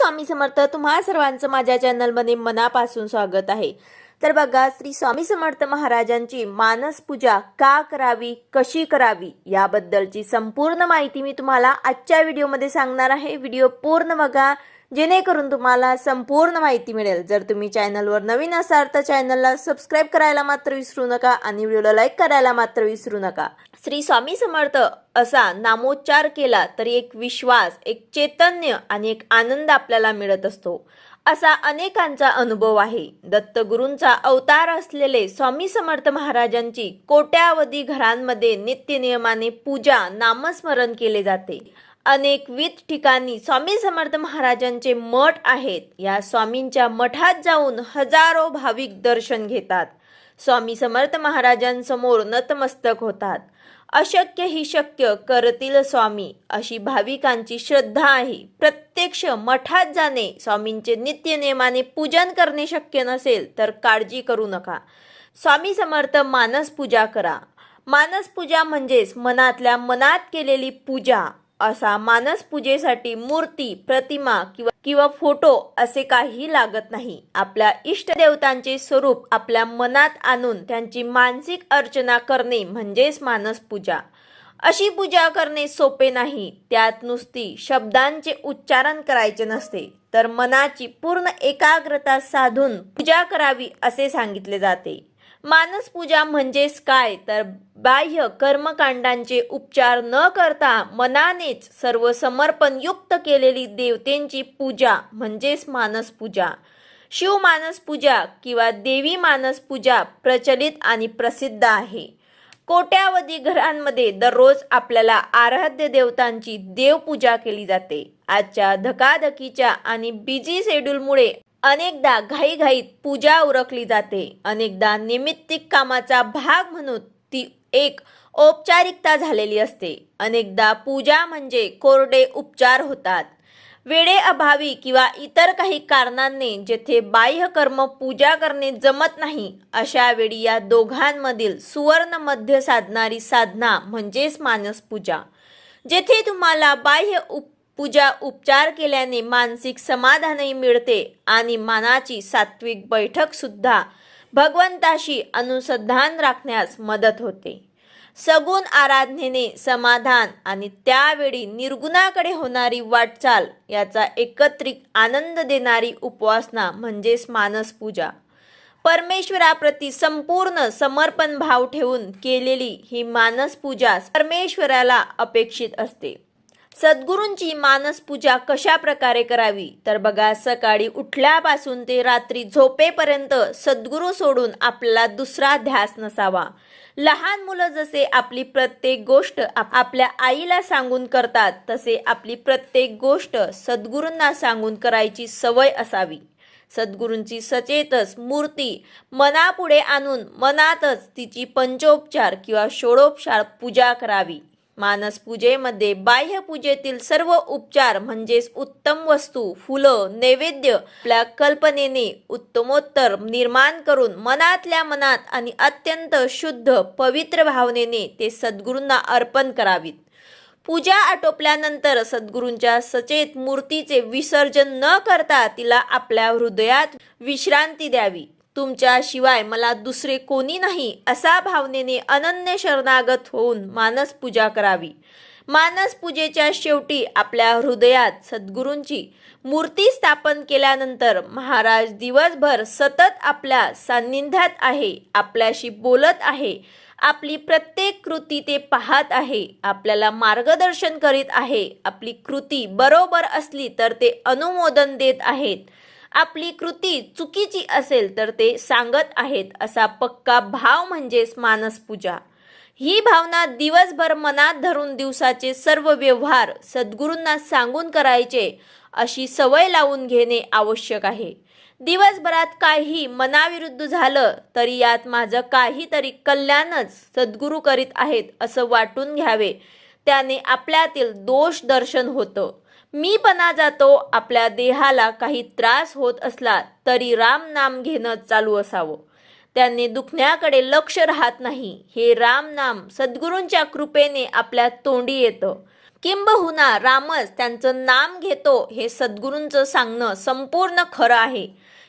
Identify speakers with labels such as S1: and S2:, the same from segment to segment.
S1: स्वामी समर्थ तुम्हा सर्वांचं माझ्या चॅनलमध्ये मनापासून स्वागत आहे. तर बघा श्री स्वामी समर्थ महाराजांची मानस पूजा का करावी कशी करावी याबद्दलची संपूर्ण माहिती मी तुम्हाला आजच्या व्हिडिओमध्ये सांगणार आहे. व्हिडिओ पूर्ण बघा जेणेकरून तुम्हाला संपूर्ण माहिती मिळेल. जर तुम्ही चॅनलवर नवीन असाल तर चॅनलला सबस्क्राईब करायला मात्र विसरू नका आणि व्हिडिओला लाईक करायला मात्र विसरू नका. श्री स्वामी समर्थ असा नामोच्चार केला तरी एक विश्वास एक चैतन्य आणि एक आनंद आपल्याला मिळत असतो. असा अनेकांचा अनुभव आहे. दत्तगुरूंचा अवतार असलेले स्वामी समर्थ महाराजांची कोट्यावधी घरांमध्ये नित्यनियमाने पूजा नामस्मरण केले जाते. अनेकविध ठिकाणी स्वामी समर्थ महाराजांचे मठ आहेत. या स्वामींच्या मठात जाऊन हजारो भाविक दर्शन घेतात. स्वामी समर्थ महाराजांसमोर नतमस्तक होतात. अशक्य ही शक्य करतील स्वामी. अशी भाविकांची श्रद्धा आहे. प्रत्यक्ष मठात जाणे स्वामींचे नित्यनेमाने पूजन करणे शक्य नसेल तर काळजी करू नका. स्वामी समर्थ मानस पूजा करा. मानस पूजा म्हणजेच मनातल्या मनात केलेली पूजा. असा मानस पूजेसाठी मूर्ती प्रतिमा किंवा किंवा फोटो असे काही लागत नाही. आपल्या इष्टदेवतांचे स्वरूप आपल्या मनात आणून त्यांची मानसिक अर्चना करणे म्हणजेच मानस पूजा अशी पूजा करणे सोपे नाही. त्यात नुसती शब्दांचे उच्चारण करायचे नसते. तर मनाची पूर्ण एकाग्रता साधून पूजा करावी असे सांगितले जाते. मानस पूजा म्हणजेच काय? तर बाह्य कर्मकांडांचे उपचार न करता मनानेच सर्व समर्पण युक्त केलेली देवतेंची पूजा म्हणजेच मानस पूजा शिव मानस पूजा किंवा देवी मानस पूजा प्रचलित आणि प्रसिद्ध आहे. कोट्यावधी घरांमध्ये दररोज आपल्याला आराध्य देवतांची देवपूजा केली जाते. आजच्या धकाधकीच्या आणि बिझी शेड्यूलमुळे अनेकदा घाईघाईत पूजा उरकली जाते. अनेकदा निमित्तिक कामाचा भाग म्हणून ती एक औपचारिकता झालेली असते. अनेकदा पूजा म्हणजे कोरडे उपचार होतात. वेळेअभावी किंवा इतर काही कारणांनी जेथे बाह्य कर्म पूजा करणे जमत नाही अशा वेळी या दोघांमधील सुवर्ण मध्य साधणारी साधना म्हणजेच मानस पूजा जेथे तुम्हाला बाह्य उप पूजा उपचार केल्याने मानसिक समाधानही मिळते आणि मनाची सात्विक बैठक सुद्धा भगवंताशी अनुसंधान राखण्यास मदत होते. सगुण आराधनेने समाधान आणि त्यावेळी निर्गुणाकडे होणारी वाटचाल याचा एकत्रित आनंद देणारी उपासना म्हणजेच मानस पूजा. परमेश्वराप्रती संपूर्ण समर्पण भाव ठेवून केलेली ही मानस पूजा परमेश्वराला अपेक्षित असते. सद्गुरूंची मानस पूजा कशा प्रकारे करावी? तर बघा सकाळी उठल्यापासून ते रात्री झोपेपर्यंत सद्गुरू सोडून आपला दुसरा ध्यास नसावा. लहान मुलं जसे आपली प्रत्येक गोष्ट आपल्या आईला सांगून करतात तसे आपली प्रत्येक गोष्ट सद्गुरूंना सांगून करायची सवय असावी. सद्गुरूंची सचेतच मूर्ती मनापुढे आणून मनातच तिची पंचोपचार किंवा षोडोपचार पूजा करावी. मानस पूजेमध्ये बाह्य पूजेतील सर्व उपचार म्हणजेच उत्तम वस्तू फुलं नैवेद्य आपल्या कल्पनेने उत्तमोत्तर निर्माण करून मनातल्या मनात आणि अत्यंत शुद्ध पवित्र भावनेने ते सद्गुरूंना अर्पण करावीत. पूजा आटोपल्यानंतर सद्गुरूंच्या सचेत मूर्तीचे विसर्जन न करता तिला आपल्या हृदयात विश्रांती द्यावी. तुमच्याशिवाय मला दुसरे कोणी नाही असा भावनेने अनन्य शरणागत होऊन मानस पूजा करावी. मानस पूजेच्या शेवटी आपल्या हृदयात सद्गुरूंची मूर्ती स्थापन केल्यानंतर महाराज दिवसभर सतत आपल्या सान्निध्यात आहे आपल्याशी बोलत आहे आपली प्रत्येक कृती ते पाहत आहे आपल्याला मार्गदर्शन करीत आहे आपली कृती बरोबर असली तर ते अनुमोदन देत आहेत. आपली कृती चुकीची असेल तर ते सांगत आहेत असा पक्का भाव म्हणजेच मानसपूजा ही भावना दिवसभर मनात धरून दिवसाचे सर्व व्यवहार सद्गुरूंना सांगून करायचे अशी सवय लावून घेणे आवश्यक आहे. दिवसभरात काही मनाविरुद्ध झालं तरी यात माझं काहीतरी कल्याणच सद्गुरू करीत आहेत असं वाटून घ्यावे. त्याने आपल्यातील दोष दर्शन होतं. मीपणा जातो आपल्या देहाला काही त्रास होत असला तरी राम नाम घेणं चालू असावं. त्यांनी दुखण्याकडे लक्ष राहत नाही. हे राम नाम सद्गुरूंच्या कृपेने आपल्या तोंडी येतं. किंबहुना रामच त्यांचं नाम घेतो हे सद्गुरूंचं सांगणं संपूर्ण खरं आहे.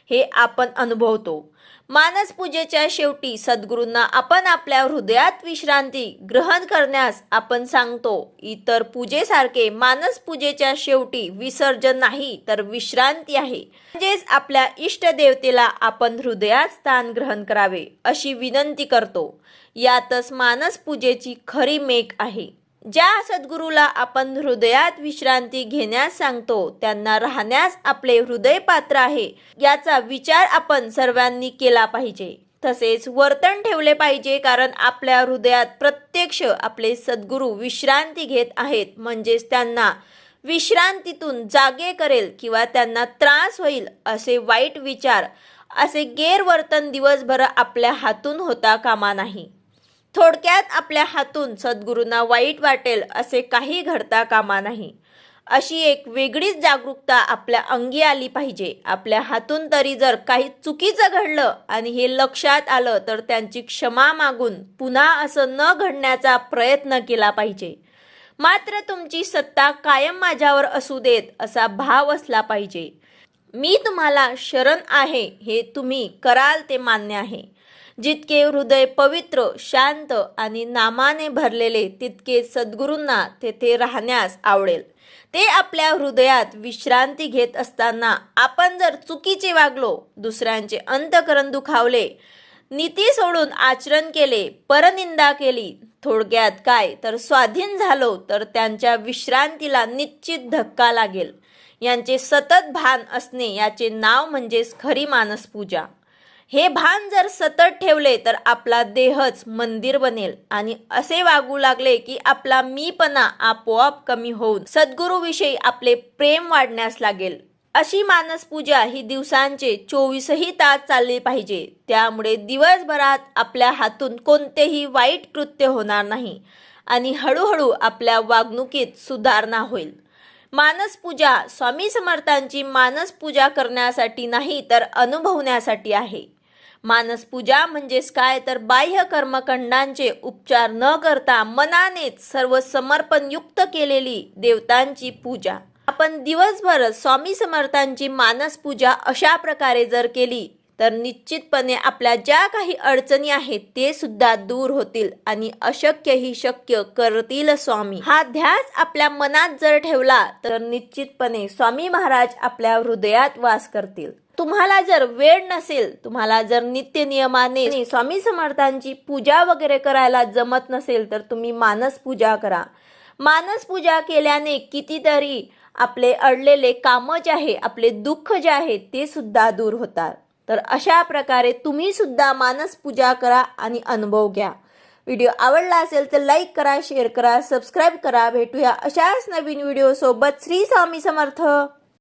S1: हे आपण अनुभवतो. मानस पूजेच्या शेवटी सद्गुरूंना आपण आपल्या हृदयात विश्रांती ग्रहण करण्यास आपण सांगतो. इतर पूजेसारखे मानस पूजेच्या शेवटी विसर्जन नाही तर विश्रांती आहे. म्हणजेच आपल्या इष्टदेवतेला आपण हृदयात स्थान ग्रहण करावे अशी विनंती करतो. यातच मानस पूजेची खरी मेक आहे. ज्या सद्गुरूला आपण हृदयात विश्रांती घेण्यास सांगतो त्यांना राहण्यास आपले हृदय पात्र आहे याचा विचार आपण सर्वांनी केला पाहिजे. तसेच वर्तन ठेवले पाहिजे कारण आपल्या हृदयात प्रत्यक्ष आपले सद्गुरू विश्रांती घेत आहेत. म्हणजेच त्यांना विश्रांतीतून जागे करेल किंवा त्यांना त्रास होईल असे वाईट विचार असे गैरवर्तन दिवसभर आपल्या हातून होता कामा नाही. थोडक्यात आपल्या हातून सद्गुरूंना वाईट वाटेल असे काही घडता कामा नाही. अशी एक वेगळीच जागरूकता आपल्या अंगी आली पाहिजे. आपल्या हातून तरी जर काही चुकीचं घडलं आणि हे लक्षात आलं तर त्यांची क्षमा मागून पुन्हा असं न घडण्याचा प्रयत्न केला पाहिजे. मात्र तुमची सत्ता कायम माझ्यावर असू देत असा भाव असला पाहिजे. मी तुम्हाला शरण आहे हे तुम्ही कराल ते मान्य आहे. जितके हृदय पवित्र शांत आणि नामाने भरलेले तितके सद्गुरूंना तेथे राहण्यास आवडेल. ते आपल्या हृदयात विश्रांती घेत असताना आपण जर चुकीचे वागलो दुसऱ्यांचे अंतकरण दुखावले नीती सोडून आचरण केले परनिंदा केली थोडक्यात काय तर स्वाधीन झालो तर त्यांच्या विश्रांतीला निश्चित धक्का लागेल. यांचे सतत भान असणे याचे नाव म्हणजेच खरी मानसपूजा. हे भान जर सतत ठेवले तर आपला देहच मंदिर बनेल. आणि असे वागू लागले की आपला मीपणा आपोआप कमी होऊन सद्गुरूविषयी आपले प्रेम वाढण्यास लागेल. अशी मानसपूजा ही दिवसांचे चोवीसही तास चालली पाहिजे. त्यामुळे दिवसभरात आपल्या हातून कोणतेही वाईट कृत्य होणार नाही आणि हळूहळू आपल्या वागणुकीत सुधारणा होईल. मानसपूजा स्वामी समर्थांची मानसपूजा करण्यासाठी नाही तर अनुभवण्यासाठी आहे. मानसपूजा म्हणजेच काय? तर बाह्य कर्मखंडांचे उपचार न करता मनानेच सर्व समर्पणयुक्त केलेली देवतांची पूजा. आपण दिवसभर स्वामी समर्थांची मानसपूजा अशा प्रकारे जर केली तर निश्चितपणे आपल्या ज्या काही अडचणी आहेत ते सुद्धा दूर होतील आणि अशक्य ही शक्य करतील स्वामी. हा ध्यास आपल्या मनात जर ठेवला तर निश्चितपणे स्वामी महाराज आपल्या हृदयात वास करतील. तुम्हाला जर वेळ नसेल तुम्हाला जर नित्य नियमाने स्वामी समर्थांची पूजा वगैरे करायला जमत नसेल तर तुम्ही मानस पूजा करा. मानस पूजा केल्याने कितीतरी आपले अडलेले कामं जे आहे आपले दुःख जे आहे ते सुद्धा दूर होतात. तर अशा प्रकारे तुम्ही सुद्धा मानस पूजा करा आणि अनुभव घ्या. व्हिडिओ आवडला असेल तर लाईक करा शेअर करा सबस्क्राईब करा. भेटूया अशाच नवीन व्हिडिओ सोबत. श्री स्वामी समर्थ.